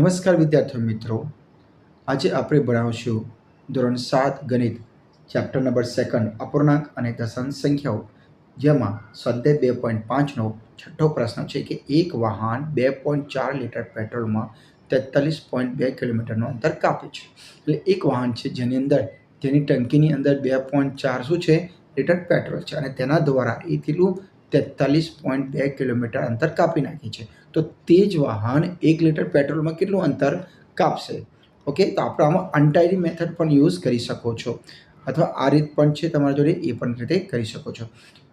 નમસ્કાર વિદ્યાર્થી મિત્રો. આજે આપણે ભણાવશું ધોરણ સાત ગણિત ચેપ્ટર નંબર સેકન્ડ અપૂર્ણાંક અને દશાંશ સંખ્યાઓ, જેમાં સ્વાધ્યાય બે પોઈન્ટ પાંચનો છઠ્ઠો પ્રશ્ન છે કે એક વાહન બે પોઈન્ટ ચાર લીટર પેટ્રોલમાં તેતાલીસ પોઈન્ટ બે કિલોમીટરનું અંતર કાપે છે. એટલે એક વાહન છે જેની અંદર, જેની ટંકીની અંદર બે પોઈન્ટ ચાર શું છે? લીટર પેટ્રોલ છે અને તેના દ્વારા એ કેટલું તેતાલીસ પોઈન્ટ બે કિલોમીટર અંતર કાપી નાખે છે. તો તે જ વાહન એક લીટર પેટ્રોલમાં કેટલું અંતર કાપશે? ઓકે તો આપણે આમાં અનટાયરી મેથડ પણ યુઝ કરી શકો છો. અથવા આ રીત પણ છે, તમારા જોડે એ પણ રીતે કરી શકો છો.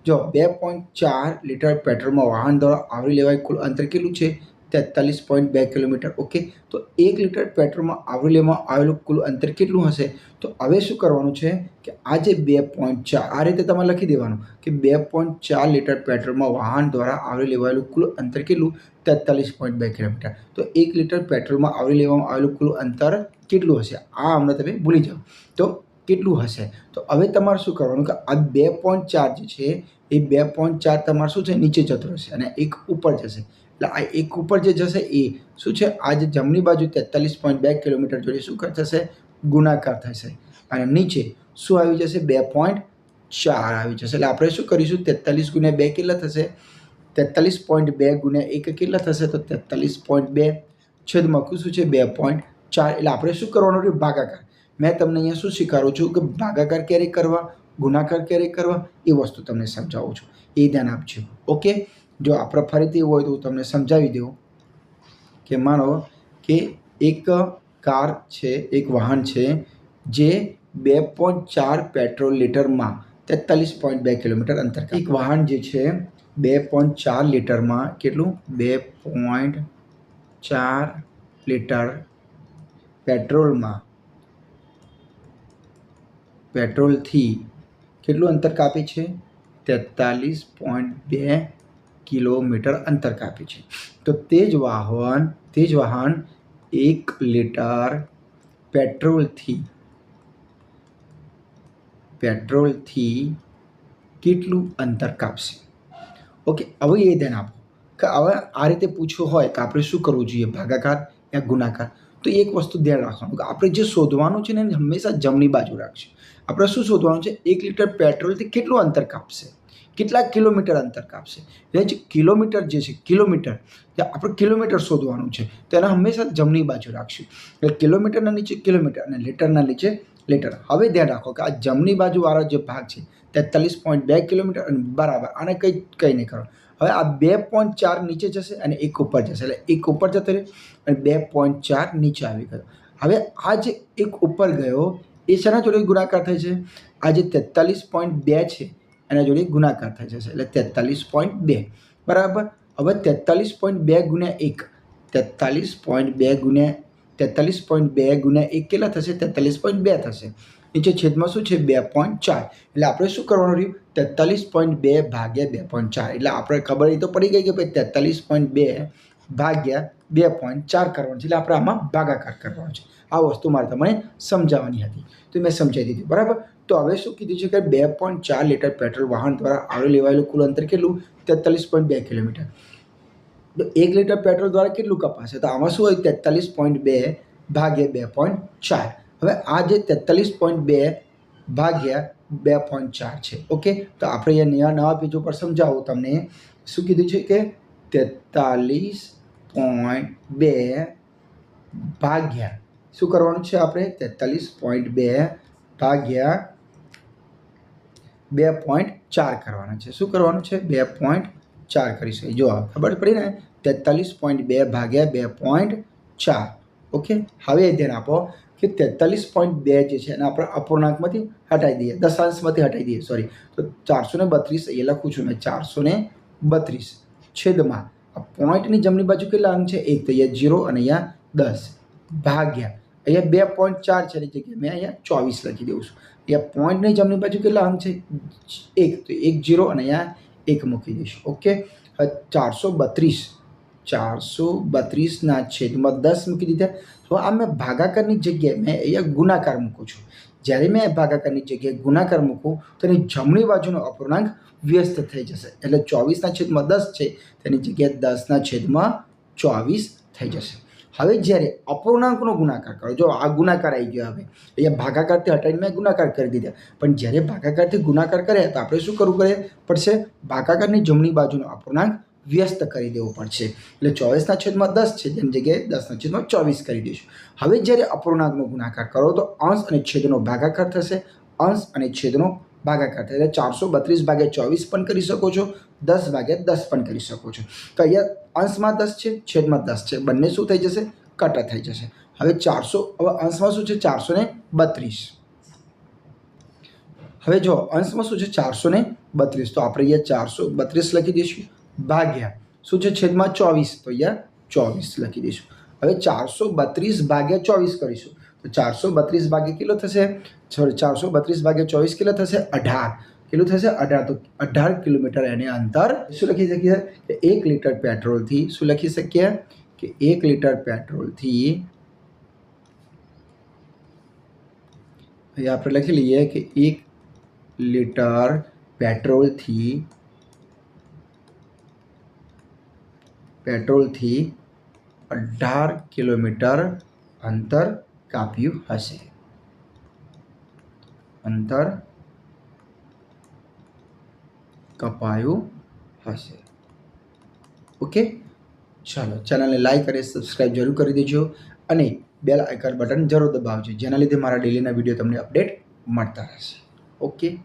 જો બે પોઈન્ટ ચાર લીટર પેટ્રોલમાં વાહન દ્વારા આવરી લેવાય કુલ અંતર કેટલું છે? તેતાલીસ પોઈન્ટ બે કિલોમીટર ઓકે તો એક લીટર પેટ્રોલમાં આવરી લેવામાં આવેલું કુલ અંતર કેટલું હશે? તો હવે શું કરવાનું છે કે આ જે બે પોઈન્ટ ચાર, આ રીતે તમારે લખી દેવાનું કે બે પોઈન્ટ ચાર લીટર પેટ્રોલમાં વાહન દ્વારા આવરી લેવાયેલું કુલ અંતર કેટલું? તેતાલીસ પોઈન્ટ બે કિલોમીટર. તો એક લીટર પેટ્રોલમાં આવરી લેવામાં આવેલું કુલ અંતર કેટલું હશે? આ હમણાં તમે ભૂલી જાઓ. તો કેટલું હશે? તો હવે તમારે શું કરવાનું કે આ બે પોઈન્ટ ચાર જે છે, એ બે પોઈન્ટ ચાર તમારે શું છે? નીચે જતો રહેશે અને એક ઉપર જશે. એટલે આ એક ઉપર જે જશે એ શું છે? આ જે જમણી બાજુ તેતાલીસ પોઈન્ટ બે કિલોમીટર જોડે શું થશે? ગુણાકાર થશે. અને નીચે શું આવી જશે? બે પોઈન્ટ ચાર આવી જશે. એટલે આપણે શું કરીશું? તેતાલીસ ગુણ્યા બે કેટલા થશે? તેતાલીસ પોઈન્ટ બે ગુણ્યા એક કેટલા થશે? તો તેતાલીસ પોઈન્ટ બે છેદમાં કું શું છે? બે પોઈન્ટ ચાર. એટલે આપણે શું કરવાનું રહ્યું? ભાગાકાર. મેં તમને અહીંયા શું શીખવાડું છું કે ભાગાકાર ક્યારે કરવા? ગુણાકાર ક્યારે કરવા? એ વસ્તુ તમને સમજાવું છું. એ ધ્યાન આપજો. ઓકે? જો આપણે ફરીથી હોય તો હું તમને સમજાવી દઉં કે માનો કે એક કાર છે, એક વાહન છે, જે બે પોઈન્ટ ચાર પેટ્રોલ લીટરમાં તેતાલીસ પોઈન્ટ બે કિલોમીટર અંતર એક વાહન જે છે, બે પોઈન્ટ ચાર લીટરમાં કેટલું? બે પોઈન્ટ ચાર લીટર પેટ્રોલમાં પેટ્રોલથી કેટલું અંતર કાપે છે? તેતાલીસ પોઈન્ટ બે કિલોમીટર અંતર કાપે છે. તો તે જ વાહન, તે જ વાહન એક લીટર પેટ્રોલથી પેટ્રોલથી કેટલું અંતર કાપશે? ઓકે, હવે એ ધ્યાન આપો કે હવે આ રીતે પૂછવું હોય કે આપણે શું કરવું જોઈએ? ભાગાકાર યા ગુણાકાર? તો એક વસ્તુ ધ્યાન રાખવાનું કે આપણે જે શોધવાનું છે ને એને હંમેશા જમણી બાજુ રાખશું આપણે શું શોધવાનું છે? એક લીટર પેટ્રોલથી કેટલું અંતર કાપશે? કેટલા કિલોમીટર અંતર કાપશે. એટલે જે કિલોમીટર જે છે, કિલોમીટર આપણે કિલોમીટર શોધવાનું છે તેને હંમેશા જમણી બાજુ રાખશું. એટલે કિલોમીટરના નીચે કિલોમીટર અને લીટરના નીચે લીટર. હવે ધ્યાન રાખો કે આ જમણી બાજુવાળો જે ભાગ છે, તેતાલીસ પોઈન્ટ બે કિલોમીટર અને બરાબર, આને કંઈ કંઈ નહીં કરો. હવે આ બે પોઈન્ટ ચાર નીચે જશે અને એક ઉપર જશે. એટલે એક ઉપર જતો રહ્યો અને બે પોઈન્ટ ચાર નીચે આવી ગયો. હવે આ જે એક ઉપર ગયો, એ શેના જોડે ગુણાકાર થાય છે? આ જે તેતાલીસ પોઈન્ટ બે છે એના જોડે ગુણાકાર થઈ જશે. એટલે તેતાલીસ પોઈન્ટ બે. બરાબર? હવે તેતાલીસ પોઈન્ટ બે ગુણ્યા એક. તેતાલીસ પોઈન્ટ બે ગુણ્યા તેતાલીસ પોઈન્ટ બે ગુણ્યા એક કેટલા થશે? તેતાલીસ પોઈન્ટ બે થશે. નીચે છેદમાં શું છે? બે પોઈન્ટ ચાર. એટલે આપણે શું કરવાનું રહ્યું? તેતાલીસ પોઈન્ટ બે ભાગ્યા બે પોઈન્ટ ચાર. એટલે આપણે ખબર એ તો પડી ગઈ કે ભાઈ તેતાલીસ પોઈન્ટ બે ભાગ્યા બે પોઈન્ટ ચાર કરવાનું છે. એટલે આપણે આમાં ભાગાકાર કરવાનો છે. આ વસ્તુ મારે તમને સમજાવવાની હતી. તો મેં સમજાવી દીધી. બરાબર? તો હવે શું કીધું છે કે બે પોઈન્ટ ચાર લીટર પેટ્રોલ વાહન દ્વારા આવરી લેવાયેલું કુલ અંતર કેટલું? તેતાલીસ પોઈન્ટ બે કિલોમીટર. તો એક લીટર પેટ્રોલ દ્વારા કેટલું કપાશે? તો આમાં શું હોય? તેતાલીસ પોઈન્ટ બે ભાગ્યા બે પોઈન્ટ ચાર. હવે આ જે તેતાલીસ પોઈન્ટ બે ભાગ્યા બે પોઈન્ટ ચાર છે, ઓકે? તો આપણે અહીંયા નવા નવા પેજ ઉપર સમજાવું તમને. શું કીધું છે કે તેતાલીસ પોઈન્ટ બે ભાગ્યા. શું કરવાનું છે આપણે? તેતાલીસ પોઈન્ટ બે ભાગ્યા બે પોઈન્ટ ચાર કરવાના છે. શું કરવાનું છે? બે પોઈન્ટ ચાર કરીશું. જો ખબર પડી ને, તેતાલીસ પોઈન્ટ બે ભાગ્યા બે પોઈન્ટ ચાર. ઓકે? હવે ધ્યાન આપો કે તેતાલીસ પોઈન્ટ બે જે છે, એને આપણે અપૂર્ણાંકમાંથી હટાવી દઈએ. દશાંશમાંથી હટાવી દઈએ. સોરી તો ચારસો ને બત્રીસ એ લખું છું મેં. ચારસો ને બત્રીસ. છેદમાં. પોઈન્ટની જમણી બાજુ કેટલા અંક છે? એક તો અહીંયા જીરો અને અહીંયા દસ. ભાગ્યા. અહીંયા બે પોઈન્ટ ચાર છે એની જગ્યાએ મેં અહીંયા ચોવીસ લખી દઉં છું. અહીંયા પોઈન્ટની જમણી બાજુ કેટલા અંક છે? એક. તો એક જીરો અને અહીંયા એક મૂકી દઈશું. ઓકે ચારસો બત્રીસ. ચારસો બત્રીસના છેદમાં દસ મૂકી દીધા. તો આ મેં ભાગાકારની જગ્યાએ મેં અહીંયા ગુણાકાર મૂકું છું. જ્યારે મેં ભાગાકારની જગ્યાએ ગુણાકાર મૂકું, તો એની જમણી બાજુનો અપૂર્ણાંક વ્યસ્ત થઈ જશે. એટલે ચોવીસના છેદમાં દસ છે તેની જગ્યાએ દસના છેદમાં ચોવીસ થઈ જશે. હવે જ્યારે અપૂર્ણાંકનો ગુણાકાર કરો, જો આ ગુણાકાર આવી ગયો હવે, અહીંયા ભાગાકારથી હટાવીને મેં ગુણાકાર કરી દીધા. પણ જ્યારે ભાગાકારથી ગુણાકાર કરે, તો આપણે શું કરવું કરે પડશે ભાગાકારની જમણી બાજુનો અપૂર્ણાંક વ્યસ્ત કરી દેવો પડશે. એટલે ચોવીસના છેદમાં દસ છે જેની જગ્યાએ દસના છેદમાં ચોવીસ કરી દઈશું. હવે જ્યારે અપૂર્ણાંકનો ગુણાકાર કરો, તો અંશ અને છેદનો ભાગાકાર થશે. અંશ અને છેદનો ભાગાકાર થાય એટલે ચારસો બત્રીસ ભાગ્યા ચોવીસ પણ કરી શકો છો, દસ ભાગ્યા દસ પણ કરી શકો છો. તો અહીંયા અંશમાં દસ છે, છેદમાં દસ છે. બંને શું થઈ જશે? કટ થઈ જશે. હવે ચારસો, હવે અંશમાં શું છે? ચારસો ને બત્રીસ. હવે જો અંશમાં શું છે? ચારસો ને બત્રીસ. તો આપણે અહીંયા ચારસો બત્રીસ લખી દઈશું. ભાગ્યા. શું છે? છેદમાં ચોવીસ. તો અહીંયા ચોવીસ લખી દઈશું. હવે ચારસો બત્રીસ ભાગ્યા ચોવીસ કરીશું. ચારસો બત્રીસ ભાગ્યા કેટલો થશે સોરી ચારસો બત્રીસ ભાગ્યા ચોવીસ કેટલો થશે અઢાર કેટલું થશે અઢાર તો અઢાર કિલોમીટર એને અંતર શું લખી શકીએ કે એક લીટર પેટ્રોલથી શું લખી શકીએ કે એક લીટર પેટ્રોલથી અહીંયા આપણે લખી લઈએ કે એક લીટર પેટ્રોલથી પેટ્રોલથી અઢાર કિલોમીટર અંતર કાપ્યું હશે. અંતર કપાયું હશે. ઓકે? ચાલો, ચેનલને લાઈક અને સબસ્ક્રાઈબ જરૂર કરી દેજો અને બેલ આઇકન બટન જરૂર દબાવજો, જેના લીધે મારા ડેલીના વીડિયો તમને અપડેટ મળતા રહેશે. ઓકે?